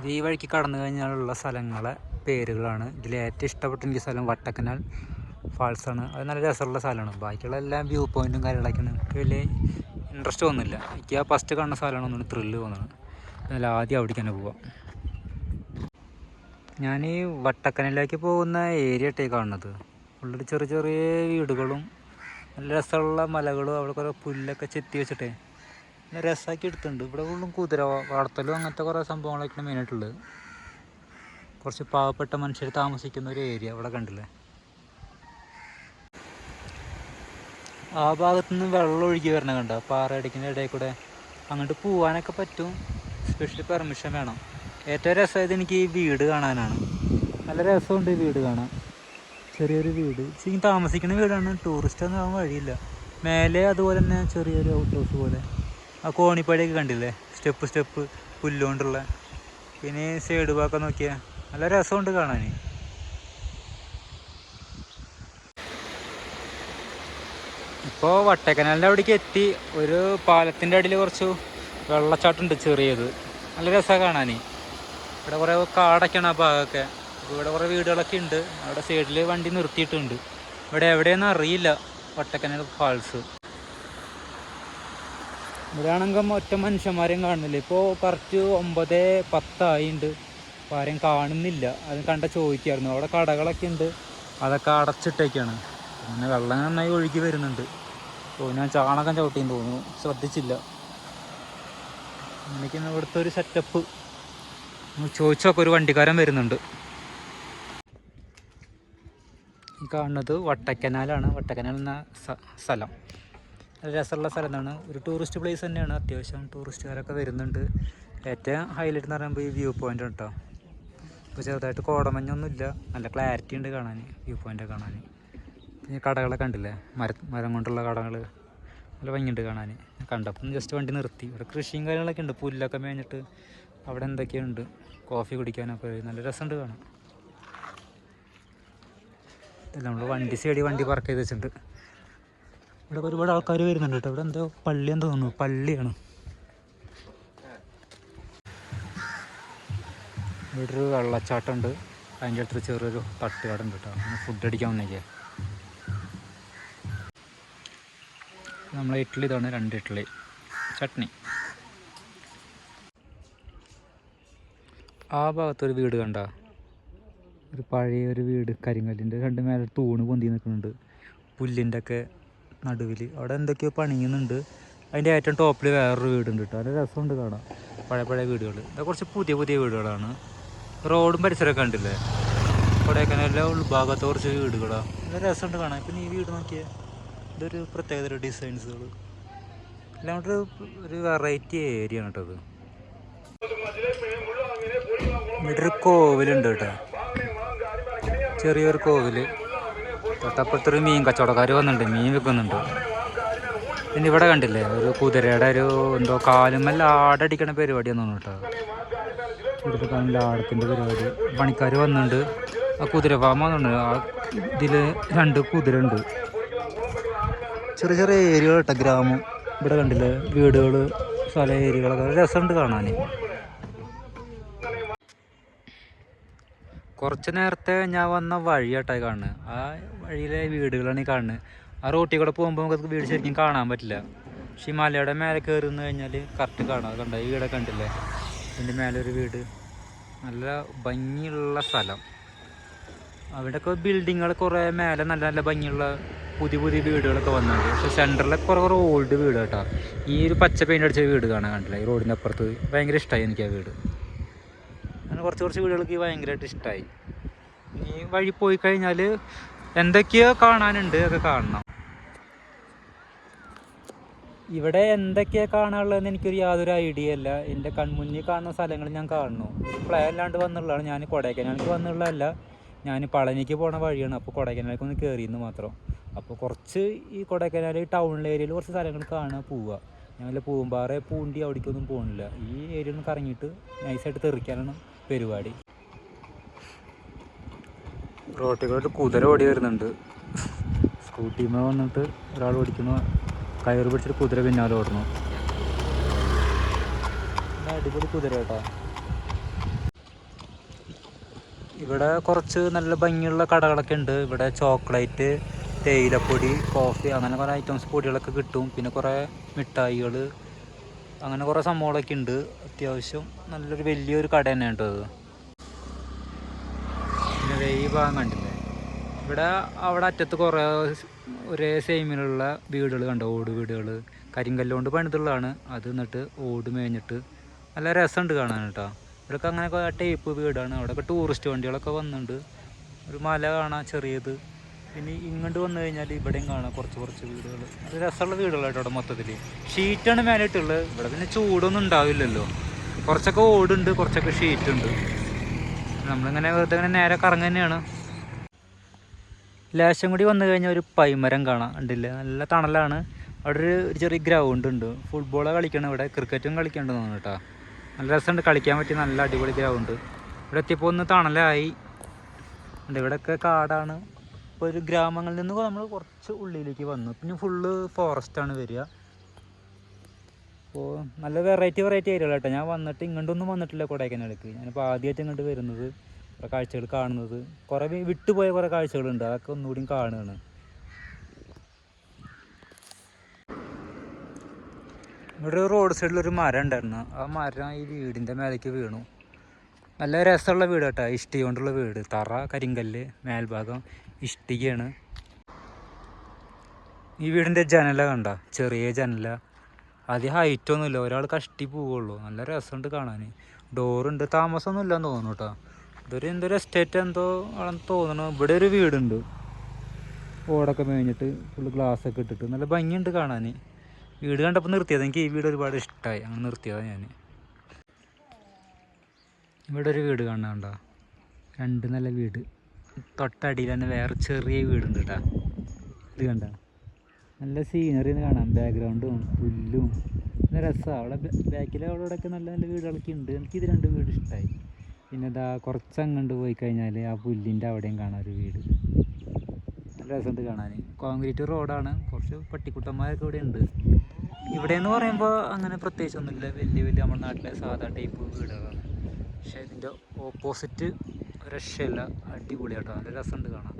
ഇത് ഈ വഴിക്ക് കടന്നു കഴിഞ്ഞാലുള്ള സ്ഥലങ്ങളെ പേരുകളാണ്. ഇതിൽ ഏറ്റവും ഇഷ്ടപ്പെട്ട എനിക്ക് സ്ഥലം വട്ടക്കനാൽ ഫാൾസ് ആണ്. അത് നല്ല രസമുള്ള സ്ഥലമാണ്. ബാക്കിയുള്ള എല്ലാം വ്യൂ പോയിന്റും കാര്യങ്ങളൊക്കെയാണ് എനിക്ക് വലിയ ഇൻട്രസ്റ്റ് തോന്നുന്നില്ല. എനിക്ക് ആ ഫസ്റ്റ് കാണുന്ന സ്ഥലമാണ് ഒന്നുകൂടി ത്രില്ല് തോന്നുന്നത്. എന്നാൽ ആദ്യം അവിടേക്ക് തന്നെ പോവാം. ഞാൻ ഈ വട്ടക്കനിലേക്ക് പോകുന്ന ഏരിയ ആയിട്ടേ കാണുന്നത്. ഉള്ളിൽ ചെറിയ ചെറിയ വീടുകളും നല്ല രസമുള്ള മലകളും അവിടെ കുറേ പുല്ലൊക്കെ ചെത്തി വെച്ചിട്ടേ നല്ല രസമാക്കി എടുത്തിട്ടുണ്ട്. ഇവിടെ ഉള്ളും കുതിര വളർത്തലും അങ്ങനത്തെ കുറേ സംഭവങ്ങളൊക്കെയാണ് മെയിനായിട്ടുള്ളത് കുറച്ച് പാവപ്പെട്ട മനുഷ്യർ താമസിക്കുന്ന ഒരു ഏരിയ ഇവിടെ കണ്ടില്ലേ? ആ ഭാഗത്തു നിന്ന് വെള്ളം ഒഴുകി വരണ കണ്ട? അടിക്കുന്ന ഇടയിൽ കൂടെ അങ്ങോട്ട് പോവാനൊക്കെ പറ്റും. സ്പെഷ്യൽ പെർമിഷൻ വേണം. ഏറ്റവും രസമായത് എനിക്ക് ഈ വീട് കാണാനാണ്. നല്ല രസമുണ്ട് ഈ വീട് കാണാൻ. ചെറിയൊരു വീട്. ശരിക്കും താമസിക്കുന്ന വീടാണ്. ടൂറിസ്റ്റ് ഒന്നും ആവാൻ വഴിയില്ല. മേലെ അതുപോലെ തന്നെ ചെറിയൊരു ഔട്ട് ഹൗസ് പോലെ. ആ കോണിപ്പടിയൊക്കെ കണ്ടില്ലേ? സ്റ്റെപ്പ് സ്റ്റെപ്പ് പുല്ലുകൊണ്ടുള്ള. പിന്നെ സൈഡ് ഭാഗം നോക്കിയാൽ നല്ല രസമുണ്ട് കാണാൻ ഇപ്പോൾ വട്ടക്കനാലിന്റെ അവിടേക്ക് എത്തി. ഒരു പാലത്തിന്റെ അടിയിൽ കുറച്ച് വെള്ളച്ചാട്ടമുണ്ട് ചെറിയത്. നല്ല രസമാണ് കാണാൻ ഇവിടെ കുറേ കാടൊക്കെയാണ് ആ ഭാഗമൊക്കെ. ഇവിടെ കുറേ വീടുകളൊക്കെ ഉണ്ട്. അവിടെ സൈഡിൽ വണ്ടി നിർത്തിയിട്ടുണ്ട്. ഇവിടെ എവിടെയെന്ന് അറിയില്ല. വട്ടക്കനാൽ ഫാൾസ് ഇവിടെയാണെങ്കിൽ ഒറ്റ മനുഷ്യന്മാരെയും കാണുന്നില്ല. ഇപ്പോൾ കറക്റ്റ് ഒമ്പത് പത്തായിണ്ട്. അപ്പോൾ ആരെയും കാണുന്നില്ല. അത് കണ്ട ചോദിക്കായിരുന്നു. അവിടെ കടകളൊക്കെ ഉണ്ട്. അതൊക്കെ അടച്ചിട്ടേക്കാണ്. പിന്നെ വെള്ളം നന്നായി ഒഴുകി വരുന്നുണ്ട്. ഓ ഞാൻ ചാണകം ചവിട്ടിയെന്ന് തോന്നുന്നു. ശ്രദ്ധിച്ചില്ല. എനിക്ക് ഇവിടുത്തെ ഒരു സെറ്റപ്പ് ചോദിച്ചൊക്കെ ഒരു വണ്ടിക്കാരൻ വരുന്നുണ്ട്. ഈ കാണുന്നത് വട്ടക്കനാലാണ്. വട്ടക്കനാൽ എന്ന സ്ഥലം. നല്ല രസമുള്ള സ്ഥലമാണ്. ഒരു ടൂറിസ്റ്റ് പ്ലേസ് തന്നെയാണ് അത്യാവശ്യം ടൂറിസ്റ്റുകാരൊക്കെ വരുന്നുണ്ട്. ഏറ്റവും ഹൈലൈറ്റ് എന്ന് പറയുമ്പോൾ ഈ വ്യൂ പോയിന്റ് കേട്ടോ ഇപ്പോൾ ചെറുതായിട്ട് കോടമഞ്ഞൊന്നുമില്ല. നല്ല ക്ലാരിറ്റി ഉണ്ട് കാണാൻ വ്യൂ പോയിന്റ് കാണാൻ. പിന്നെ കടകളൊക്കെ കണ്ടില്ലേ? മര മരം കൊണ്ടുള്ള കടകൾ നല്ല ഭംഗിയുണ്ട് കാണാൻ. കണ്ടപ്പം ജസ്റ്റ് വണ്ടി നിർത്തി. ഇവിടെ കൃഷിയും കാര്യങ്ങളൊക്കെ ഉണ്ട്. പുല്ലൊക്കെ മേഞ്ഞിട്ട് അവിടെ എന്തൊക്കെയുണ്ട്? കോഫി കുടിക്കാനൊക്കെ നല്ല രസമുണ്ട് കാണാൻ. നമ്മൾ വണ്ടി സൈഡിൽ വണ്ടി പാർക്ക് ചെയ്ത് വെച്ചിട്ടുണ്ട്. ഇവിടെ ഒരുപാട് ആൾക്കാർ വരുന്നുണ്ട് കേട്ടോ. ഇവിടെ എന്തോ പള്ളി എന്ന് തോന്നുന്നു. പള്ളിയാണ്. ഇവിടെ ഒരു വെള്ളച്ചാട്ടം ഉണ്ട് അതിന്റെ അടുത്ത് ചെറിയൊരു തട്ടുകട ഉണ്ട് കേട്ടോ ഫുഡ് അടിക്കാൻ വന്നേക്കേ നമ്മളെ ഇഡ്ഡലി ഇതാണ് രണ്ട് ഇഡ്ഡലി. ചട്നി. ആ ഭാഗത്തൊരു വീട് കണ്ട? ഒരു പഴയ ഒരു വീട് കരിങ്കല്ലിന്റെ. രണ്ട് മേലെ തൂണ് പൊന്തി നിൽക്കുന്നുണ്ട്. പുല്ലിന്റെ ഒക്കെ നടുവിൽ അവിടെ എന്തൊക്കെയോ പണിയുന്നുണ്ട്. അതിന്റെ ഏറ്റവും ടോപ്പിൽ വേറൊരു വീടുണ്ട് കേട്ടോ നല്ല രസമുണ്ട് കാണാം പഴയ പഴയ വീടുകൾ ഇത് കുറച്ച് പുതിയ പുതിയ വീടുകളാണ്. റോഡും പരിസരമൊക്കെ കണ്ടില്ലേ? കൊടൈക്കനാലിലെ ഉൾഭാഗത്ത് കുറച്ച് വീടുകളാണ് നല്ല രസമുണ്ട് കാണാൻ. ഇപ്പം നീ വീട് നോക്കിയേ. ഇതൊരു പ്രത്യേകതര ഡിസൈൻസുകൾ എല്ലാം കൂടെ ഒരു- ഒരു വെറൈറ്റി ഏരിയ ആണ് കേട്ടോ അത് ഇവിടെ ഒരു കോവിലുണ്ട് കേട്ടോ ചെറിയൊരു കോവിൽ. തൊട്ടപ്പുറത്തൊരു മീൻ കച്ചവടക്കാർ വന്നിട്ടുണ്ട്. മീൻ വിൽക്കുന്നുണ്ട് പിന്നെ ഇവിടെ കണ്ടില്ലേ ഒരു കുതിരയുടെ ഒരു എന്തോ കാലുമല്ല ആടടിക്കണ പരിപാടിയാണ് തോന്നുന്നു കേട്ടോ. കാലിൽ ആടത്തിന്റെ പരിപാടി. പണിക്കാർ വന്നിട്ടുണ്ട്. ആ കുതിര ഫാം വന്നിട്ടുണ്ട്. ആ ഇതിൽ രണ്ട് കുതിര ഉണ്ട് ചെറിയ ചെറിയ ഏരിയകൾ കേട്ടോ ഗ്രാമം. ഇവിടെ കണ്ടില്ലേ വീടുകൾ സ്ഥല ഏരിയകളൊക്കെ. രസമുണ്ട് കാണാൻ കുറച്ച് നേരത്തെ ഞാൻ വന്ന വഴിയാട്ടായി കാണുന്നത് ആ വഴിയിലെ വീടുകളാണ് ഈ കാണുന്നത് ആ റോട്ടിൽ കൂടെ പോകുമ്പോൾ നമുക്ക് വീട് ശരിക്കും കാണാൻ പറ്റില്ല. പക്ഷെ ഈ മലയുടെ മേലെ കയറി നിന്ന് കഴിഞ്ഞാൽ കറക്റ്റ് കാണാം. കണ്ട? ഈ വീടൊക്കെ കണ്ടില്ലേ? ഇതിന്റെ മേലെ ഒരു വീട്. നല്ല ഭംഗിയുള്ള സ്ഥലം. അവിടെയൊക്കെ ബിൽഡിങ്ങുകൾ കുറേ മേലെ നല്ല നല്ല ഭംഗിയുള്ള പുതിയ പുതിയ വീടുകളൊക്കെ വന്നിട്ടുണ്ട്. പക്ഷെ സെന്ററിലൊക്കെ കുറേ കുറേ ഓൾഡ് വീട് കേട്ടോ ഈ ഒരു പച്ച പെയിന്റ് അടിച്ച വീട് കാണാൻ കണ്ടില്ല? ഈ റോഡിന്റെ അപ്പുറത്ത്. ഭയങ്കര ഇഷ്ടമായി എനിക്ക് ആ വീട്. അങ്ങനെ കുറച്ച് കുറച്ച് വീടുകൾക്ക് ഭയങ്കരമായിട്ട് ഇഷ്ടമായി ഈ വഴി പോയി കഴിഞ്ഞാൽ എന്തൊക്കെയോ കാണാനുണ്ട് ഒക്കെ കാണണം. ഇവിടെ എന്തൊക്കെയാ കാണാനുള്ളതെന്ന് എനിക്കൊരു യാതൊരു ഐഡിയ ഇല്ല. എന്റെ കൺമുന്നിൽ കാണുന്ന സ്ഥലങ്ങൾ ഞാൻ കാണുന്നു. പ്ലേ അല്ലാണ്ട് വന്നുള്ളതാണ്. ഞാൻ കൊടൈക്കനാലിലേക്ക് വന്നുള്ളതല്ല. ഞാൻ പളനിക്ക് പോണ വഴിയാണ്. അപ്പോൾ കൊടൈക്കനാലിലേക്ക് ഒന്ന് കയറിയെന്ന് മാത്രം. അപ്പോൾ കുറച്ച് ഈ കൊടൈക്കനാൽ ടൗൺ ഏരിയയിൽ കുറച്ച് സ്ഥലങ്ങൾ കാണാൻ പോവുക. ഞങ്ങൾ പൂമ്പാറ പൂണ്ടി അവിടേക്കൊന്നും പോകുന്നില്ല ഈ ഏരിയ ഒന്ന് കറങ്ങിയിട്ട് നൈസായിട്ട് തെറിക്കാനാണ് പരിപാടി. റോട്ടിലോട്ട് കുതിര ഓടി വരുന്നുണ്ട്. സ്കൂട്ടിമേ വന്നിട്ട് ഒരാൾ ഓടിക്കുന്നു. കയറ് പിടിച്ചിട്ട് കുതിര പിന്നാലെ ഓടുന്നു. അടിപൊളി കുതിര കേട്ടോ. ഇവിടെ കുറച്ച് നല്ല ഭംഗിയുള്ള കടകളൊക്കെ ഉണ്ട്. ഇവിടെ ചോക്ലേറ്റ് തേയിലപ്പൊടി കോഫി അങ്ങനെ കുറേ ഐറ്റംസ് പൊടികളൊക്കെ കിട്ടും. പിന്നെ കുറേ മിഠായികൾ അങ്ങനെ കുറേ സംഭവങ്ങളൊക്കെ ഉണ്ട്. അത്യാവശ്യം നല്ലൊരു വലിയൊരു കട തന്നെയാണ് കേട്ടോ അത്. പിന്നെ ഈ ഭാഗം കണ്ടില്ലേ? ഇവിടെ അവിടെ അറ്റത്ത് കുറേ ഒരേ സെയിമിലുള്ള വീടുകൾ കണ്ടോ? ഓട് വീടുകൾ കരിങ്കല്ല് കൊണ്ട് പണിതുള്ളതാണ്. അത് എന്നിട്ട് ഓട് മേഞ്ഞിട്ട് നല്ല രസമുണ്ട് കാണാൻ കേട്ടോ. ഇവിടെയൊക്കെ അങ്ങനെ ടൈപ്പ് വീടാണ്. അവിടെയൊക്കെ ടൂറിസ്റ്റ് വണ്ടികളൊക്കെ വന്നിട്ടുണ്ട്. ഒരു മല കാണാം ചെറിയത്. പിന്നെ ഇങ്ങോട്ട് വന്നു കഴിഞ്ഞാൽ ഇവിടെയും കാണാം കുറച്ച് കുറച്ച് വീടുകൾ അത് രസമുള്ള വീടുകളാട്ടോ അവിടെ മൊത്തത്തിൽ ഷീറ്റാണ് മേലായിട്ടുള്ളത് ഇവിടെ പിന്നെ ചൂടൊന്നും ഉണ്ടാവില്ലല്ലോ. കുറച്ചൊക്കെ ഓടുണ്ട് കുറച്ചൊക്കെ ഷീറ്റ് ഉണ്ട് നമ്മളിങ്ങനെ വെറുതെ ഇങ്ങനെ നേരെ കറങ്ങ തന്നെയാണ്. ലേശം കൂടി വന്നു കഴിഞ്ഞാൽ ഒരു പൈമരം കാണാം. ഉണ്ടില്ല നല്ല തണലാണ്. അവിടെ ഒരു ചെറിയ ഗ്രൗണ്ട് ഉണ്ട്. ഫുട്ബോളാണ് കളിക്കണം ഇവിടെ. ക്രിക്കറ്റും കളിക്കണ്ടെന്ന് തോന്നുന്നു കേട്ടോ. നല്ല രസമുണ്ട്. കളിക്കാൻ പറ്റിയ നല്ല അടിപൊളി ഗ്രൗണ്ട് ഇവിടെ എത്തിയപ്പോൾ ഒന്ന് തണലായി. ഇവിടെയൊക്കെ കാടാണ്. ഇപ്പോൾ ഒരു ഗ്രാമങ്ങളിൽ നിന്ന് നമ്മൾ കുറച്ച് ഉള്ളിലേക്ക് വന്നു. പിന്നെ ഫുള്ള് ഫോറസ്റ്റാണ് വരിക. അപ്പോൾ നല്ല വെറൈറ്റി വെറൈറ്റി ഏരിയകൾ കേട്ടോ ഞാൻ വന്നിട്ട് ഇങ്ങോട്ടൊന്നും വന്നിട്ടില്ല കൊടൈക്കനാലേക്ക് ഞാനിപ്പോൾ ആദ്യമായിട്ട് ഇങ്ങോട്ട് വരുന്നത്. കുറേ കാഴ്ചകൾ കാണുന്നത്. കുറേ വിട്ടുപോയ കുറേ കാഴ്ചകളുണ്ട്. അതൊക്കെ ഒന്നുകൂടി കാണുകയാണ് ഇവിടെ റോഡ് സൈഡിലൊരു മരം ഉണ്ടായിരുന്നു. ആ മരം ഈ വീടിന്റെ മേലേക്ക് വീണു. നല്ല രസമുള്ള വീട് കേട്ടോ ഇഷ്ടി കൊണ്ടുള്ള വീട്. തറ കരിങ്കല്ല് മേൽഭാഗം. ഇഷ്ടികയാണ്. ഈ വീടിന്റെ ജനല കണ്ട ചെറിയ ജനല. അധികം ഹൈറ്റ് ഒന്നുമില്ല ഒരാൾ കഷ്ടി പോവുള്ളൂ നല്ല രസമുണ്ട് കാണാൻ. ഡോറുണ്ട് താമസമൊന്നും ഇല്ലെന്ന് തോന്നുന്നു കേട്ടോ. ഇതൊരു എന്തൊരു എസ്റ്റേറ്റ് എന്തോ ആണെന്ന് തോന്നുന്നു. ഇവിടെ ഒരു വീടുണ്ട്. ഓടൊക്കെ മേഞ്ഞിട്ട് ഫുള്ള് ഒക്കെ ഇട്ടിട്ട് നല്ല ഭംഗിയുണ്ട് കാണാൻ. വീട് കണ്ടപ്പോൾ നിർത്തിയത്. എനിക്ക് ഈ വീട് ഒരുപാട് ഇഷ്ടമായി അങ്ങനെ നിർത്തിയതാണ് ഞാൻ. ഇവിടെ ഒരു വീട് കാണാണ്ട രണ്ട് നല്ല വീട്. തൊട്ടടിയിൽ തന്നെ വേറെ ചെറിയ വീടുണ്ട് കേട്ടോ ഇത് കണ്ട? നല്ല സീനറി കാണാം. ബാക്ക്ഗ്രൗണ്ടും പുല്ലും. നല്ല രസമാണ് അവിടെ ബാക്കിൽ അവിടെ ഇവിടെയൊക്കെ നല്ല നല്ല വീടുകളൊക്കെ ഉണ്ട്. എനിക്ക് ഇത് രണ്ട് വീട് ഇഷ്ടമായി പിന്നെ ഇതാ കുറച്ച് അങ്ങോട്ട് പോയി കഴിഞ്ഞാൽ ആ പുല്ലിന്റെ അവിടെയും കാണാം ഒരു വീട്. നല്ല രസമുണ്ട് കാണാൻ കോൺക്രീറ്റ് റോഡാണ് കുറച്ച് പട്ടിക്കുട്ടന്മാരൊക്കെ ഇവിടെ ഉണ്ട്. ഇവിടെ എന്ന് പറയുമ്പോൾ അങ്ങനെ പ്രത്യേകിച്ചൊന്നുമില്ല. വലിയ വലിയ നമ്മുടെ നാട്ടിലെ സാധാ ടൈപ്പ് വീടുകളാണ്. പക്ഷേ ഇതിന്റെ ഓപ്പോസിറ്റ് രക്ഷയില്ല. അടിപൊളിയാട്ടോ നല്ല രസമുണ്ട് കാണാൻ.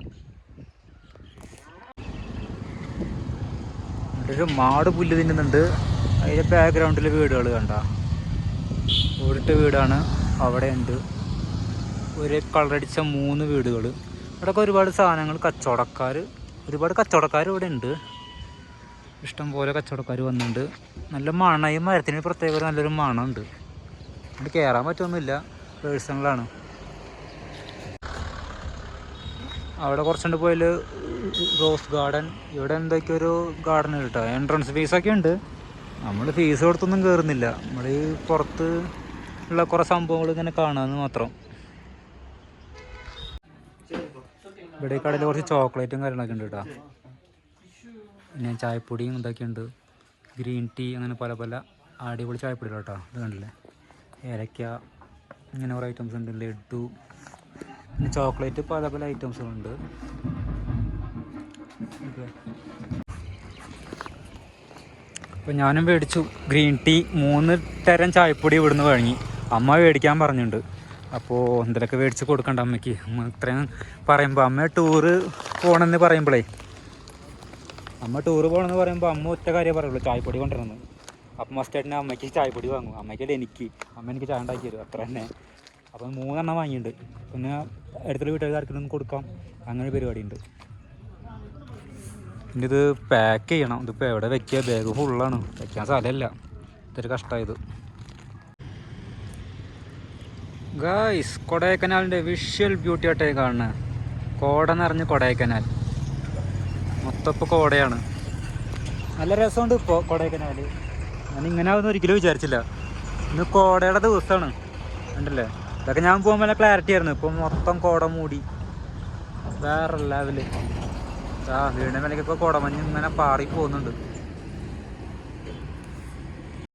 ഒരു മാട് പുല്ല് തിന്നുന്നുണ്ട്. അതിന്റെ ബാക്ക്ഗ്രൗണ്ടിൽ വീടുകൾ കണ്ട. ഓടിട്ട വീടാണ്. അവിടെ ഉണ്ട് ഒരു കളറടിച്ച മൂന്ന് വീടുകൾ ഇവിടെയൊക്കെ ഒരുപാട് സാധനങ്ങൾ. കച്ചവടക്കാർ ഒരുപാട് കച്ചവടക്കാർ ഇവിടെ ഉണ്ട് ഇഷ്ടംപോലെ കച്ചവടക്കാർ വന്നിട്ടുണ്ട്. നല്ല മണയും മരത്തിന് പ്രത്യേക നല്ലൊരു മണമുണ്ട്. ഇവിടെ കയറാൻ പറ്റൊന്നുമില്ല പേഴ്സണലാണ്. അവിടെ കുറച്ചുണ്ട് പോയാൽ റോസ് ഗാർഡൻ. ഇവിടെ എന്തൊക്കെ ഒരു ഗാർഡൻ കേട്ടോ. എൻട്രൻസ് ഫീസൊക്കെ ഉണ്ട്. നമ്മൾ ഫീസ് കൊടുത്തൊന്നും കയറുന്നില്ല നമ്മൾ ഈ പുറത്ത് ഉള്ള കുറേ സംഭവങ്ങൾ ഇങ്ങനെ കാണാമെന്ന് മാത്രം. ഇവിടെ കടയിൽ കുറച്ച് ചോക്ലേറ്റും കാര്യങ്ങളൊക്കെ ഉണ്ട് കേട്ടോ. പിന്നെ ചായപ്പൊടിയും ഇതൊക്കെ ഗ്രീൻ ടീ അങ്ങനെ പല പല അടിപൊളി ചായപ്പൊടികൾ കേട്ടോ ഇത് കണ്ടില്ലേ? ഏലക്ക ഇങ്ങനെ കുറേ ഐറ്റംസ് ഉണ്ട്. ലഡു പിന്നെ ചോക്ലേറ്റ് പല പല ഐറ്റംസുകളുണ്ട്. അപ്പോൾ ഞാനും മേടിച്ചു. ഗ്രീൻ ടീ മൂന്ന് തരം ചായപ്പൊടി ഇവിടുന്ന് വാങ്ങി. അമ്മ മേടിക്കാൻ പറഞ്ഞിട്ടുണ്ട്. അപ്പോൾ എന്തെങ്കിലുമൊക്കെ മേടിച്ച് കൊടുക്കണ്ട അമ്മയ്ക്ക്. അമ്മ ഇത്രയും പറയുമ്പോൾ അമ്മ ടൂറ് പോകണമെന്ന് പറയുമ്പോഴേ അമ്മ ടൂറ് പോകണമെന്ന് പറയുമ്പോൾ അമ്മ ഒറ്റ കാര്യം പറയുള്ളൂ. ചായപ്പൊടി കൊണ്ടുവരണം അപ്പം മസ്റ്റായിട്ട് അമ്മയ്ക്ക് ചായപ്പൊടി വാങ്ങും. അമ്മയ്ക്കല്ല എനിക്ക്. അമ്മ എനിക്ക് ചായ ഉണ്ടാക്കി തരും. അത്ര തന്നെ അപ്പം മൂന്നെണ്ണം വാങ്ങിയിട്ടുണ്ട് പിന്നെ അടുത്തുള്ള വീട്ടുകാർക്കൊന്നും കൊടുക്കാം. അങ്ങനെ പരിപാടി ഉണ്ട് പിന്നെ ഇത് പാക്ക് ചെയ്യണം. ഇതിപ്പോൾ എവിടെ വെക്കുക ബാഗ് ഫുള്ളാണ് വെക്കാൻ സ്ഥലമില്ല. ഇതൊരു കഷ്ടമായത് ഗായ്സ് കൊടൈക്കനാലിന്റെ വിഷ്വൽ ബ്യൂട്ടി ആയിട്ടേ കാണുന്നത് കോട നിറഞ്ഞ് കൊടൈക്കനാൽ. മൊത്തം ഇപ്പോൾ കോടയാണ്. നല്ല രസമുണ്ട് ഇപ്പോൾ കൊടൈക്കനാൽ ഞാൻ ഇങ്ങനെ ആവുമെന്ന് ഒരിക്കലും വിചാരിച്ചില്ല. ഇന്ന് കോടയുടെ ദിവസമാണ് ഉണ്ടല്ലേ ഇതൊക്കെ ഞാൻ പോകുമ്പോൾ നല്ല ക്ലാരിറ്റി ആയിരുന്നു. ഇപ്പം മൊത്തം കോട മൂടി. വേറെ ലെവൽ ആ വീടിന്റെ മേലേക്കൊക്കെ കോടമഞ്ഞ് ഇങ്ങനെ പാറി പോകുന്നുണ്ട്.